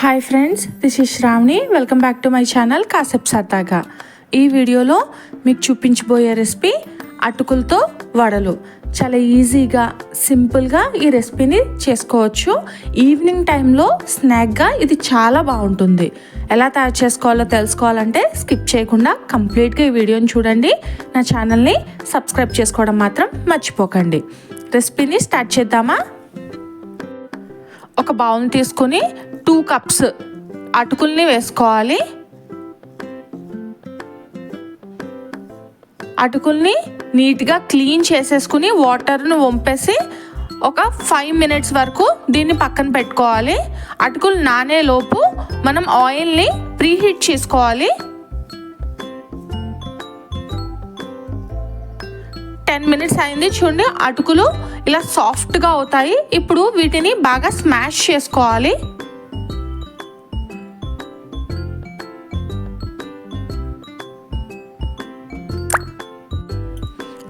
Hi friends this is Shravani welcome back to my channel కాసెప్ సరదాగా ఈ వీడియోలో మీకు చూపించబోయే రెసిపీ అటుకులతో వడలు. చాలా ఈజీగా సింపుల్గా ఈ రెసిపీని చేసుకోవచ్చు. ఈవినింగ్ టైంలో స్నాక్గా ఇది చాలా బాగుంటుంది. ఎలా తయారు చేసుకోవాలో తెలుసుకోవాలంటే స్కిప్ చేయకుండా కంప్లీట్గా ఈ వీడియోని చూడండి. నా ఛానల్ని సబ్స్క్రైబ్ చేసుకోవడం మాత్రం మర్చిపోకండి. రెసిపీని స్టార్ట్ చేద్దామా? ఒక బౌల్ తీసుకుని టూ కప్స్ అటుకుల్ని వేసుకోవాలి. అటుకుల్ని నీట్గా క్లీన్ చేసేసుకుని వాటర్ను వంపేసి ఒక ఫైవ్ మినిట్స్ వరకు దీన్ని పక్కన పెట్టుకోవాలి. అటుకులు నానేలోపు మనం ఆయిల్ని ప్రీహీట్ చేసుకోవాలి. టెన్ మినిట్స్ అయింది చూడండి అటుకులు ఇలా సాఫ్ట్గా అవుతాయి. ఇప్పుడు వీటిని బాగా స్మాష్ చేసుకోవాలి.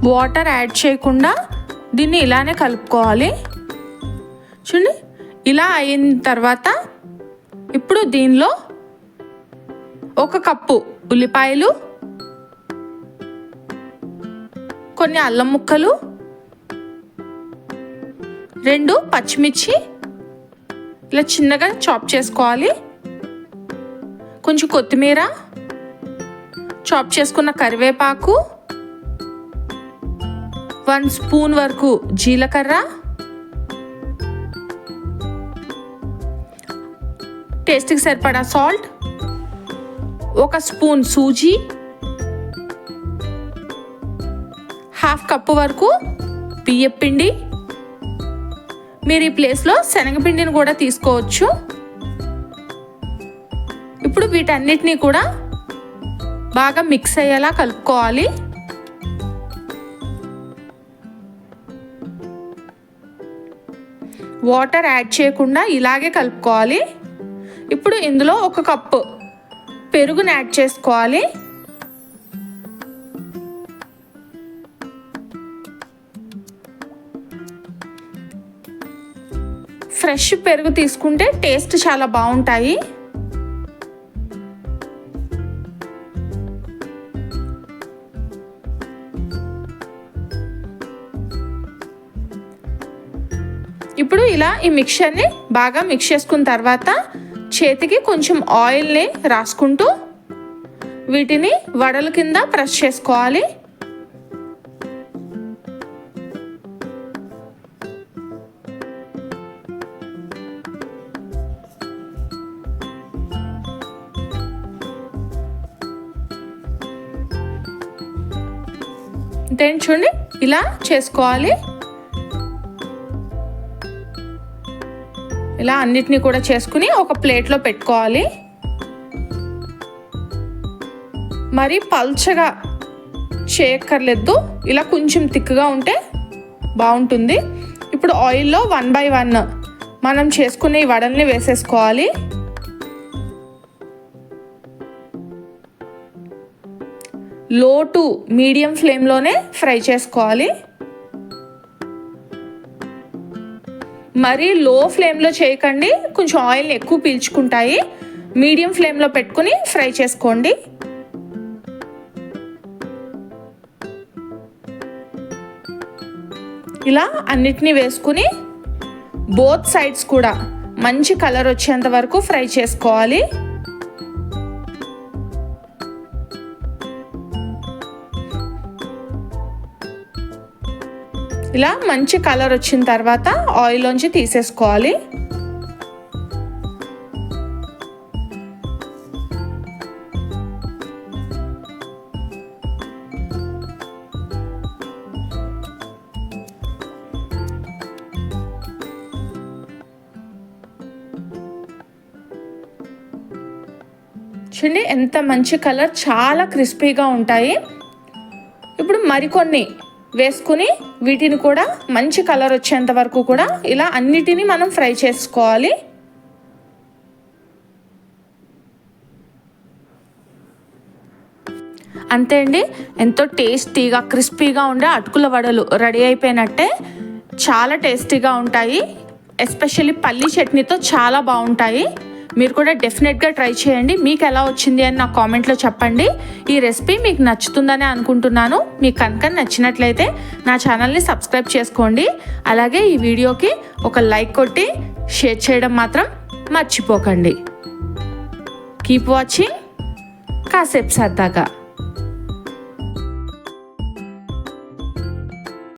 వాటర్ యాడ్ చేయకుండా దీన్ని ఇలానే కలుపుకోవాలి. చూడండి ఇలా అయిన తర్వాత ఇప్పుడు దీనిలో ఒక కప్పు ఉల్లిపాయలు కొన్ని అల్లం ముక్కలు రెండు పచ్చిమిర్చి ఇలా చిన్నగా చాప్ చేసుకోవాలి. కొంచెం కొత్తిమీర చాప్ చేసుకున్న కరివేపాకు వన్ స్పూన్ వరకు జీలకర్ర. టేస్ట్కి సరిపడా సాల్ట్ ఒక స్పూన్ సూజీ. హాఫ్ కప్పు వరకు బియ్యపిండి మీరు ఈ ప్లేస్లో శనగపిండిని కూడా తీసుకోవచ్చు. ఇప్పుడు వీటన్నిటినీ కూడా బాగా మిక్స్ అయ్యేలా కలుపుకోవాలి. వాటర్ యాడ్ చేయకుండా ఇలాగే కలుపుకోవాలి. ఇప్పుడు ఇందులో ఒక కప్పు పెరుగుని యాడ్ చేసుకోవాలి. ఫ్రెష్ పెరుగు తీసుకుంటే టేస్ట్ చాలా బాగుంటాయి. ఇప్పుడు ఇలా ఈ మిక్చర్ని బాగా మిక్స్ చేసుకున్న తర్వాత చేతికి కొంచెం ఆయిల్ని రాసుకుంటూ వీటిని వడల కింద ప్రెస్ చేసుకోవాలి. దెన్ చూడండి ఇలా చేసుకోవాలి. ఇలా అన్నిటినీ కూడా చేసుకుని ఒక ప్లేట్లో పెట్టుకోవాలి. మరి పల్చగా చేయక్కర్లేదు. ఇలా కొంచెం థిక్గా ఉంటే బాగుంటుంది. ఇప్పుడు ఆయిల్లో వన్ బై వన్ మనం చేసుకునే ఈ వడల్ని వేసేసుకోవాలి. లో టు మీడియం ఫ్లేమ్లోనే ఫ్రై చేసుకోవాలి. మరీ లో ఫ్లేమ్లో చేయకండి. కొంచెం ఆయిల్ని ఎక్కువ పీల్చుకుంటాయి. మీడియం ఫ్లేమ్లో పెట్టుకుని ఫ్రై చేసుకోండి. ఇలా అన్నిటినీ వేసుకుని బోత్ సైడ్స్ కూడా మంచి కలర్ వచ్చేంత వరకు ఫ్రై చేసుకోవాలి. ఇలా మంచి కలర్ వచ్చిన తర్వాత ఆయిల్లోంచి తీసేసుకోవాలి. చూడండి ఎంత మంచి కలర్ చాలా క్రిస్పీగా ఉంటాయి. ఇప్పుడు మరికొన్ని వేసుకుని వీటిని కూడా మంచి కలర్ వచ్చేంత వరకు కూడా ఇలా అన్నిటినీ మనం ఫ్రై చేసుకోవాలి. అంతే అండి. ఎంతో టేస్టీగా క్రిస్పీగా ఉండే అటుకుల వడలు రెడీ అయిపోయినట్టే చాలా టేస్టీగా ఉంటాయి. ఎస్పెషల్లీ పల్లి చట్నీతో చాలా బాగుంటాయి. మీరు కూడా డెఫినెట్గా ట్రై చేయండి. మీకు ఎలా వచ్చింది అని నా కామెంట్లో చెప్పండి. ఈ రెసిపీ మీకు నచ్చుతుందని అనుకుంటున్నాను. మీకు కనుక నచ్చినట్లయితే నా ఛానల్ని సబ్స్క్రైబ్ చేసుకోండి. అలాగే ఈ వీడియోకి ఒక లైక్ కొట్టి షేర్ చేయడం మాత్రం మర్చిపోకండి. కీప్ వాచింగ్ కాసేపు సరదాగా.